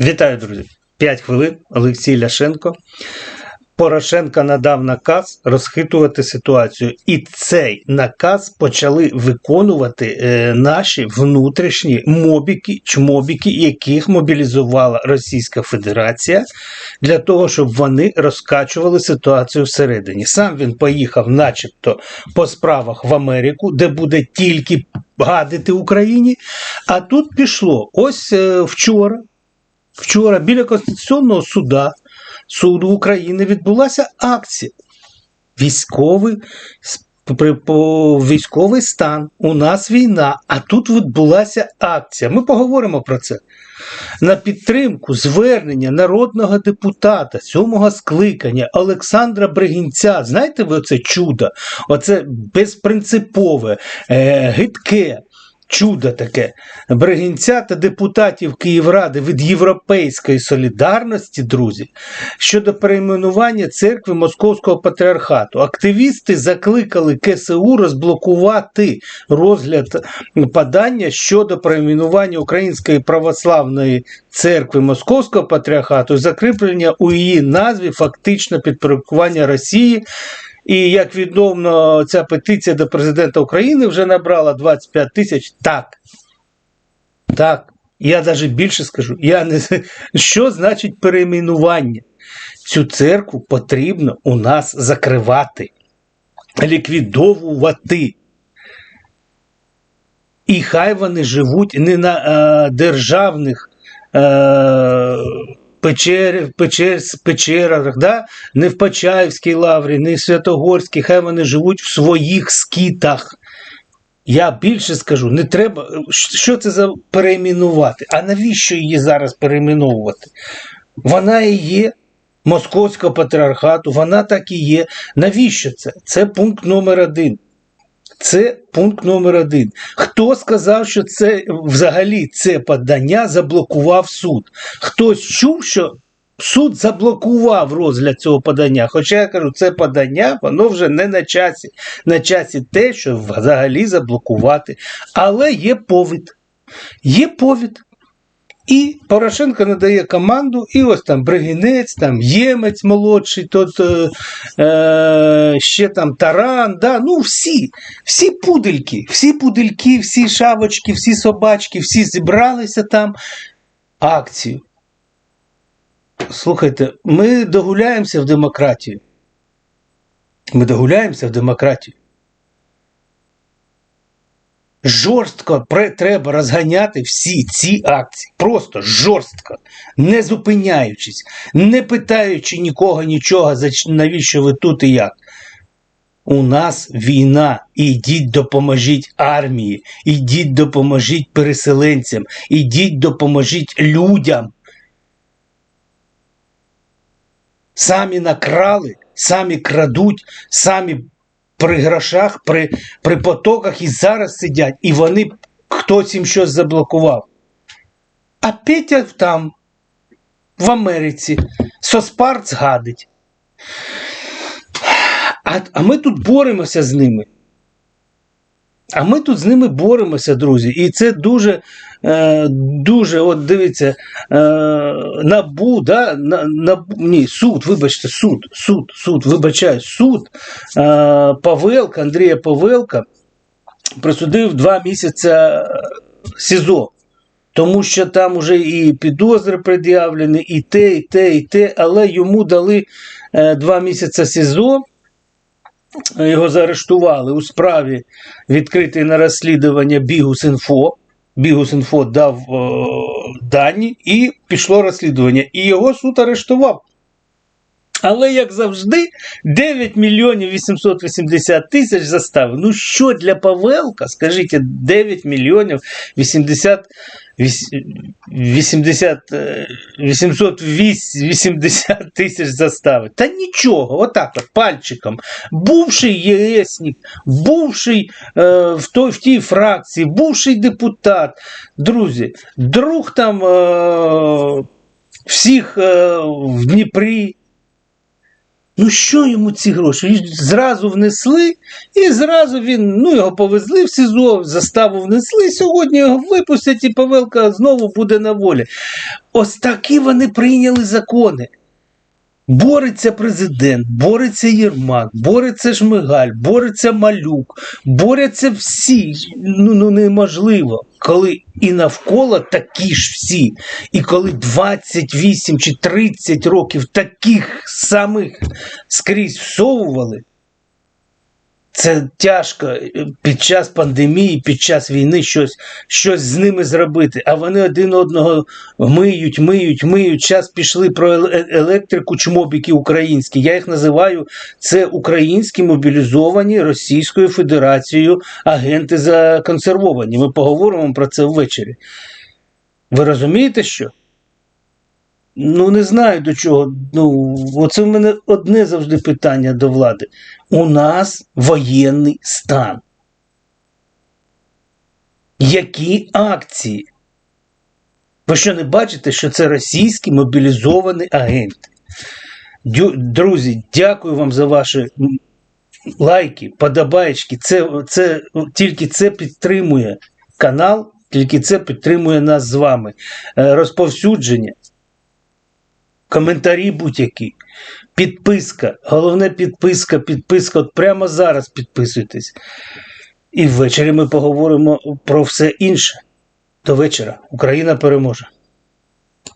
Вітаю, друзі! 5 хвилин. Олексій Ляшенко. Порошенко надав наказ розхитувати ситуацію, і цей наказ почали виконувати е, наші внутрішні мобіки, чмобіки, яких мобілізувала Російська Федерація для того, щоб вони розкачували ситуацію всередині. Сам він поїхав, начебто, по справах в Америку, де буде тільки гадити Україні. А тут пішло ось е, вчора. Вчора біля Конституційного суда суду України відбулася акція. Військовий військовий стан. У нас війна, а тут відбулася акція. Ми поговоримо про це. На підтримку звернення народного депутата сьомого скликання Олександра Бригінця. Знаєте ви оце чудо? Оце безпринципове, е, гидке. Чудо таке Бригінця та депутатів Київради від Європейської солідарності, друзі, щодо перейменування церкви Московського патріархату. Активісти закликали КСУ розблокувати розгляд подання щодо перейменування Української православної церкви Московського патріархату і закріплення у її назві фактично підпорядкування Росії. І як відомо, ця петиція до президента України вже набрала 25 тисяч. Так. Так. Я навіть більше скажу. Я не... Що значить перейменування? Цю церкву потрібно у нас закривати, ліквідовувати. І хай вони живуть не на е, державних е, печер, печер, печерах, да? не в Почаївській лаврі, не в Святогорській, хай вони живуть в своїх скітах. Я більше скажу, не треба. Що це за перейменувати? А навіщо її зараз перейменовувати? Вона і є Московського патріархату, вона так і є. Навіщо це? Це пункт номер один. Це пункт номер один. Хто сказав, що це взагалі це подання заблокував суд? Хтось чув, що суд заблокував розгляд цього подання. Хоча я кажу, це подання, воно вже не на часі. На часі те, що взагалі заблокувати. Але є повід. Є повід. І Порошенко надає команду, і ось там Бригінець, там Ємець молодший, тот, е, е, ще там Таран, да, ну всі, всі пудельки, всі пудельки, всі шавочки, всі собачки, всі зібралися там. Акцію. Слухайте, ми догуляємося в демократію. Ми догуляємося в демократію. Жорстко треба розганяти всі ці акції. Просто жорстко, не зупиняючись, не питаючи нікого нічого, навіщо ви тут і як. У нас війна. Ідіть допоможіть армії, ідіть допоможіть переселенцям, ідіть допоможіть людям. Самі накрали, самі крадуть, самі при грошах, при, при потоках і зараз сидять, і вони хтось їм щось заблокував. А Петя там, в Америці, Соспарт згадить. А, а ми тут боремося з ними. А ми тут з ними боремося, друзі. І це дуже, е, дуже, от дивіться, е, набу, да, на, на, ні, суд, вибачте, суд, суд, суд, вибачаю, суд е, Павелка, Андрія Павелка присудив два місяці СІЗО. Тому що там вже і підозри пред'явлені, і те, і те, і те, але йому дали е, два місяці СІЗО. Його заарештували у справі відкритий на розслідування Бігус.Інфо. Бігус.Інфо дав о, дані і пішло розслідування. І його суд арештував. Але, як завжди, 9 мільйонів 880 тисяч застави. Ну що для Павелка? Скажіть, 9 мільйонів 80, 80, е, 880 тисяч застави. Та нічого, отак от, пальчиком. Бувший ЄСник, бувший е, в, той, в тій фракції, бувший депутат. Друзі, друг там е, всіх е, в Дніпрі. Ну що йому ці гроші? Їх Зразу внесли, і зразу він ну, його повезли в СІЗО, заставу внесли. Сьогодні його випустять, і Павелка знову буде на волі. Ось такі вони прийняли закони. Бореться президент, бореться Єрмак, бореться Шмигаль, бореться Малюк, борються всі. Ну, ну неможливо, коли і навколо такі ж всі, і коли 28 чи 30 років таких самих скрізь всовували. Це тяжко е, під час пандемії, під час війни щось, щось з ними зробити. А вони один одного миють, миють, миють. Час пішли про електрику чмобіки українські. Я їх називаю це українські мобілізовані Російською Федерацією агенти законсервовані. Ми поговоримо про це ввечері. Ви розумієте що? Ну, не знаю до чого. Ну, оце в мене одне завжди питання до влади. У нас воєнний стан. Які акції? Ви що не бачите, що це російські мобілізовані агенти? Друзі, дякую вам за ваші лайки, подобаєчки. Це, це, тільки це підтримує канал, тільки це підтримує нас з вами. Е, Розповсюдження коментарі будь-які, підписка, головне підписка, підписка. От прямо зараз підписуйтесь. І ввечері ми поговоримо про все інше. До вечора. Україна переможе.